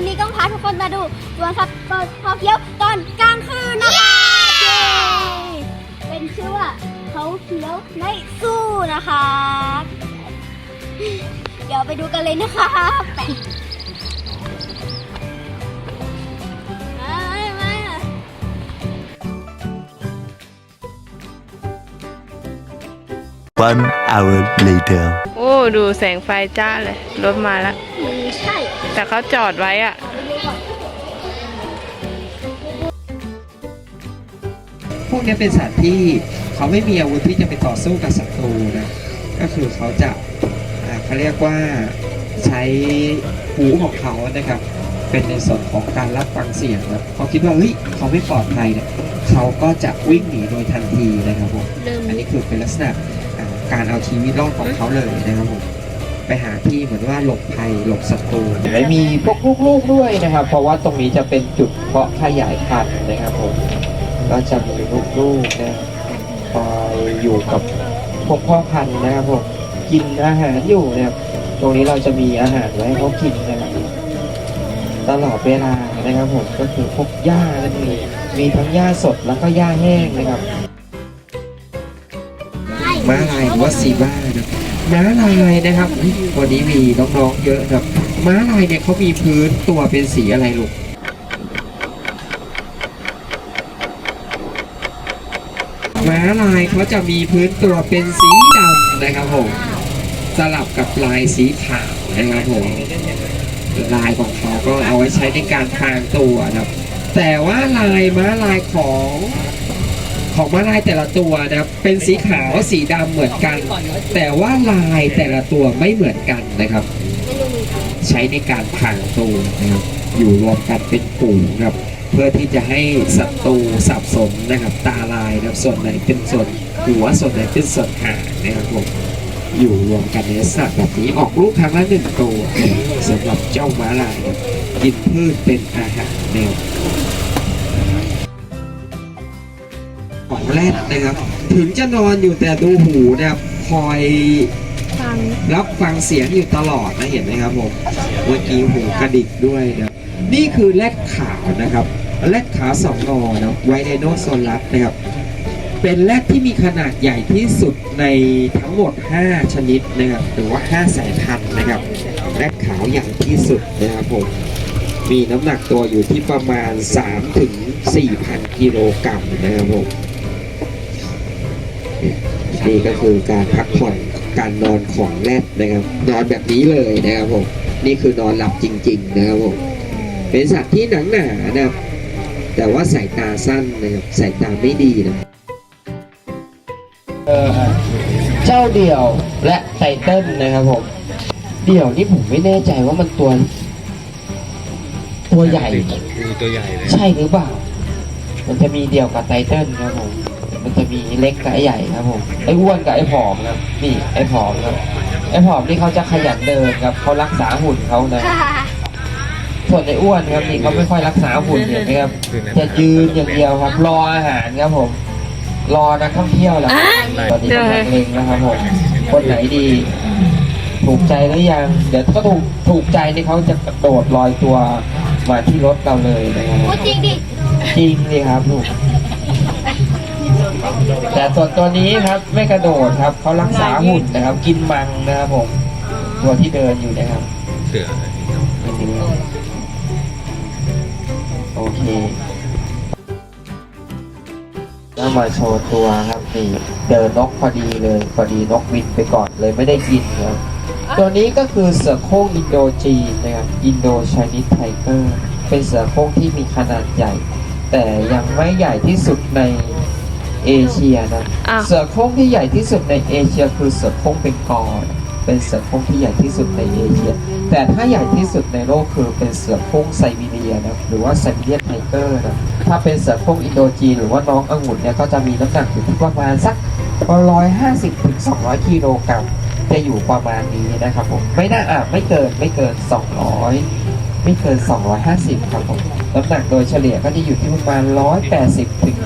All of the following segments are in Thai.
วันนี้ก็พาทุกคนมาดูสวนสัตว์เปิดเขาเขียวตอนกลางคืนนะคะเย้เป็นชื่อว่าเขาเขียวไม่สู้นะคะ เดี๋ยวไปดูกันเลยนะคะแปะมามา One hour later. โอ้ ดูแสงไฟจ้าเลย รถมาแล้วไม่ใช่ แต่เขาจอดไว้อะไปดูก่อนพวกนี้เป็นสัตว์ที่เขาไม่มีอาวุธที่จะไปต่อสู้กับศัตรูนะ ก็คือเขาจะอ่าเขาเรียกว่าใช้หูของเขานะครับ เป็นในส่วนของการรับฟังเสียงนะเขาคิดว่าเฮ้ยเขาไม่ปลอดภัยเนี่ยเขาก็จะวิ่งหนีโดยทันทีนะครับผม อันนี้คือเป็นลักษณะอ่าการเอาชีวิตรอดของเขาเลยนะครับผม ไปหาที่เหมือนว่าหลบภัยหลบศัตรูและมีพวกลูกๆด้วยนะครับ เพราะว่าตรงนี้จะเป็นจุดเพาะขยายพันธุ์นะครับผมก็จะมีลูกๆนะคอยอยู่กับพวกพ่อพันธุ์นะครับผมกินอาหารอยู่นะครับตรงนี้เราจะมีอาหารไว้ให้เขากินนะครับตลอดเวลานะครับผมก็คือพวกหญ้านั่นเองมีทั้งหญ้าสดแล้วก็หญ้าแห้งนะครับม้าลายหรือว่าซีบ้านะ ม้าลายนะครับวันนี้มีน้องๆเยอะครับ ม้าลายเนี่ยเขามีพื้นตัวเป็นสีอะไรลูกม้าลายเขาจะมีพื้นตัวเป็นสีดำนะครับผมสลับกับลายสีขาวนะครับผมลายของเขาก็เอาไว้ใช้ในการพรางตัวครับ แต่ว่าลายม้าลายของ ของมาลายแต่ละตัวนะครับเป็นสีขาวสีดำเหมือนกัน แต่ว่าลายแต่ละตัวไม่เหมือนกันนะครับ ใช้ในการพรางตัวนะครับอยู่รวมกันเป็นฝูงครับ เพื่อที่จะให้ศัตรูสับสนนะครับ ตาลายนะครับส่วนไหนเป็นส่วนหัวส่วนไหนเป็นส่วนหางนะครับผมอยู่รวมกันในลักษณะแบบนี้ออกลูกครั้งละหนึ่งตัวสำหรับเจ้าม้าลายกินพืชเป็นอาหารแนว แรดนะครับ ถึงจะนอนอยู่แต่ดูหูนะครับคอยฟังรับฟังเสียงอยู่ตลอดนะเห็นไหมครับผมเมื่อกี้หูกระดิกด้วยนะนี่คือแรดขาวนะครับแรดขาวสองงอนะไวไดโนโซลัสนะครับ เป็นแรดที่มีขนาดใหญ่ที่สุดในทั้งหมด 5 ชนิดนะครับหรือว่า 5 สายพันธุ์นะครับแรดขาวใหญ่ที่สุดนะครับผมมีน้ำหนักตัวอยู่ที่ประมาณ3ถึง4,000 กิโลกรัมนะครับผม นี่ก็คือการพักผ่อนการนอนของแรดนะครับ นอนแบบนี้เลยนะครับผมนี่คือนอนหลับจริง ๆ นะครับผมเป็นสัตว์ที่หนังหนานะครับ แต่ว่าสายตาสั้นนะครับสายตาไม่ดีนะเจ้าเดี่ยวและไตเติ้ลนะครับผมเดี่ยวนี่ผมไม่แน่ใจว่ามันตัว ตัวใหญ่คือตัวใหญ่เลยใช่หรือเปล่า มันจะมีเดี่ยวกับไตเติ้ลครับผมมัน จะมีเล็กกับไอ้ใหญ่ครับผมไอ้อ้วนกับไอ้ผอมครับนี่ไอ้ผอมครับไอ้ผอมนี่เขาจะขยันเดินครับเขารักษาหุ่นเขานะส่วนไอ้อ้วนครับนี่เขาไม่ค่อยรักษาหุ่นเห็นไหมครับจะยืนอย่างเดียวครับ รออาหารครับผม รอนักท่องเที่ยวแหละตอนนี้กำลังเล็งนะครับผมคนไหนดี ถูกใจหรือยัง เดี๋ยวก็ถูกถูกใจนี่เขาจะกระโดดลอยตัวมาที่รถเราเลยนะครับพูดจริงดิจริงสิครับลูกแต่ ส่วนตัวนี้ครับไม่กระโดดครับเขารักษาหุ่นนะครับ กินมังนะครับผมตัวที่เดินอยู่นะครับเสือไม่ถึงโอเคก็มาโชว์ตัวครับนี่เดินนกพอดีเลยพอดีนกบินไปก่อนเลยไม่ได้กินครับตัวนี้ก็คือเสือโคร่งอินโดจีนนะครับอินโดช i นิ s ไทเกอร์เป็นเสือโคร่งที่มีขนาดใหญ่ แต่ยังไม่ใหญ่ที่สุดใน เอเชียนะอ้าว เสือโคร่งที่ใหญ่ที่สุดในเอเชียคือเสือโคร่งเป็นกอร์เป็นเสือโคร่งที่ใหญ่ที่สุดในเอเชีย แต่ถ้าใหญ่ที่สุดในโลกคือเป็นเสือโคร่งไซบีเรียนะหรือว่าไซบีเรียนไทเกอร์นะถ้าเป็นเสือโคร่งอินโดจีนหรือว่าน้ององุ่นเนี่ยก็จะมีน้ำหนักอยู่ที่ประมาณสักร้อยห้าสิบถึงสองร้อยกิโลกรัมจะอยู่ประมาณนี้นะครับผมไม่น่าอะไม่เกินไม่เกินสองร้อยไม่เกินสองร้อยห้าสิบครับผมน้ำหนักโดยเฉลี่ยก็จะอยู่ที่ประมาณร้อยแปดสิบถึง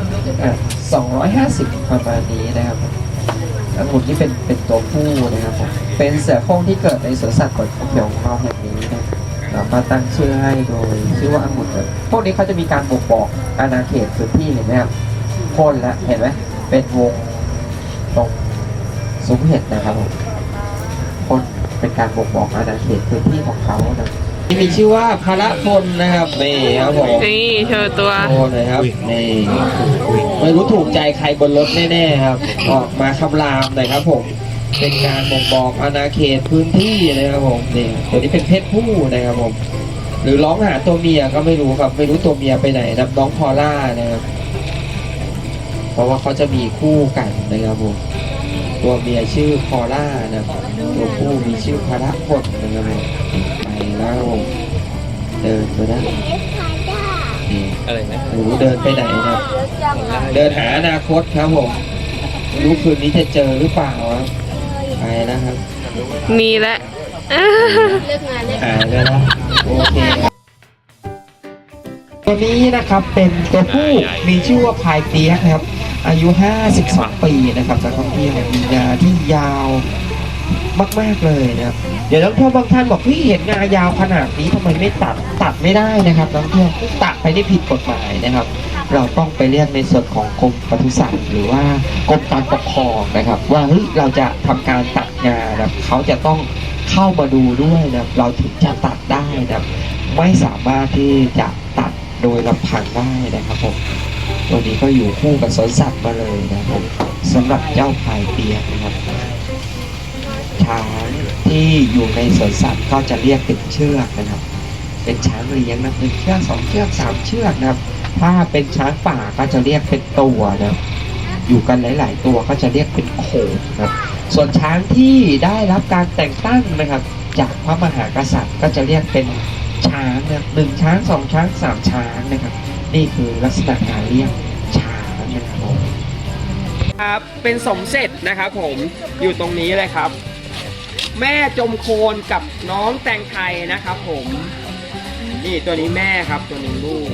อะ สองร้อยห้าสิบประมาณนี้นะครับผมองุ่นที่เป็นเป็นตัวผู้นะครับผมเป็นเสือโคร่งที่เกิดในสวนสัตว์เปิดเขียวของเราแห่งนี้นะเราก็ตั้งชื่อให้โดยชื่อว่าองุ่นเลพวกนี้เขาจะมีการบ่งบอกอาณาเขตพื้นที่เห็นไหมครับพ่นล้วเห็นไหมเป็นวงตรงซุ้มเห็ดนะครับผมพ่นเป็นการบ่งบอกอาณาเขตพื้นที่ของเขานะ ที่มีชื่อว่าพระพลนะครับนี่ครับผมนี่โชว์ตัวโอ้เลยครับนี่ไม่รู้ถูกใจใครบนรถแน่ๆครับ ออกมาคำรามหน่อยครับผมเป็นการบ่งบอกอาณาเขตพื้นที่นะครับผมนี่ตัวนี้เป็นเพศผู้นะครับผมหรือร้องหาตัวเมียก็ไม่รู้ครับ ไม่รู้ตัวเมียไปไหนนะน้องพอล่านะครับเพราะว่าเขาจะมีคู่กันนะครับผมตัวเมียชื่อพอล่านะครับตัวผู้มีชื่อพระพลนะครับผม ไปแล้วครับผมเดินไปได้นี่อะไรนะหนูเดินไปไหนนะครับ เดินหาอนาคตครับผมไม่รู้คืนนี้จะเจอหรือเปล่าครับไปแล้วครับ มีแล้วเลิกงานเลยหายไปแล้วโอเคครับตัวนี้นะครับเป็นตัวผู้มีชื่อว่าพายเปียกนะครับ อายุ 52 ปีนะครับจากท่องเที่ยวมีงาที่ยาว มาก ๆ เลยนะครับ เดี๋ยวนักท่องเที่ยวบางท่านบอกพี่เห็นงายาวขนาดนี้ทำไมไม่ตัดตัดไม่ได้นะครับนักท่องเที่ยวตัดไปได้ผิดกฎหมายนะครับ เราต้องไปเรียกในส่วนของกรมปศุสัตว์หรือว่ากรมการปกครองนะครับ ว่าเฮ้ยเราจะทำการตัดงานะครับเขาจะต้องเข้ามาดูด้วยนะเราถึงจะตัดได้นะไม่สามารถที่จะตัดโดยลำพังได้นะครับผมตัวนี้ก็อยู่คู่กับสวนสัตว์มาเลยนะครับสำหรับเจ้าพายเปียกนะครับ ช้างที่อยู่ในสวนสัตว์ก็จะเรียกเป็นเชือกนะครับ เป็นช้างเลี้ยงนะเป็นเชือกสองเชือกสามเชือกนะครับ ถ้าเป็นช้างป่าก็จะเรียกเป็นตัวนะอยู่กันหลาย ๆ ตัวก็จะเรียกเป็นโขงนะครับ ส่วนช้างที่ได้รับการแต่งตั้งนะครับ จากพระมหากษัตริย์ก็จะเรียกเป็นช้างนะหนึ่งช้างสองช้างสามช้างนะครับ นี่คือลักษณะการเรียกช้างนะครับผมครับเป็นสมเสร็จนะครับผมอยู่ตรงนี้เลยครับ แม่จมโคลนกับน้องแตงไทยนะครับผม นี่ตัวนี้แม่ครับตัวนี้ลูก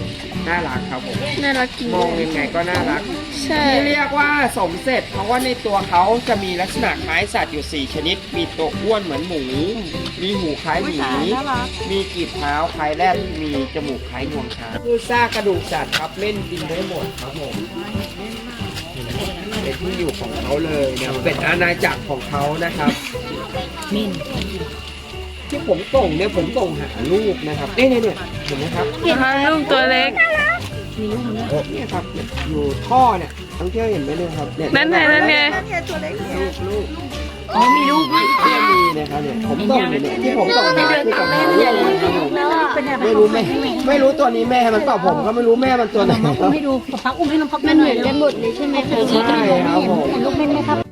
น่ารักครับผม น่ารักจริงมองยังไงก็น่ารัก ใช่ ที่เรียกว่าสมเสร็จ เพราะว่าในตัวเขาจะมีลักษณะคล้ายสัตว์อยู่ 4 ชนิด มีตัวอ้วนเหมือนหมู มีหูคล้ายหมี มีกีบเท้าคล้ายแรดมีจมูกคล้ายงวงช้างคือซากกระดูกสัตว์ครับเล่นดินได้หมดครับผมเป็นที่อยู่ของเขาเลยเนี่ยเป็นอาณาจักรของเขานะครับ ที่ผมส่งเนี่ยผมส่งหาลูกนะครับเนี่ยเนี่ยเนี่ยเห็นไหมครับลูกตัวเล็กเนี่ยครับเนี่ยอยู่ท่อเนี่ยทั้งเที่ยวเห็นไหมเนี่ยครับเยนั่นไงนั่นไงลูกลูกอ๋อมีลูกเนี่ยมีนะครับเนี่ยผมส่งอยู่เนี่ยที่ผมส่งหาคือกับเขาเนี่ยนะครับผมไม่รู้แม่ไม่รู้ตัวนี้แม่มันเปล่าผมก็ไม่รู้แม่มันตัวไหนครับให้ดูพักอุ้มให้น้องพักมันเหมือนกันหมดเลยใช่ไหมคะใช่ครับผมลูกเป็นไหมครับ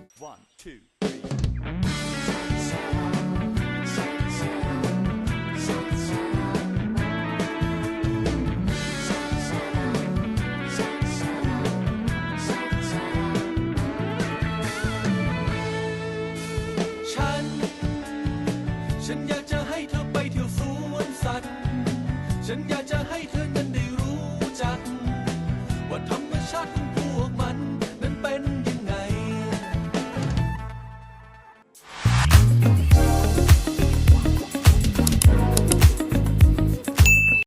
ฉันอยาก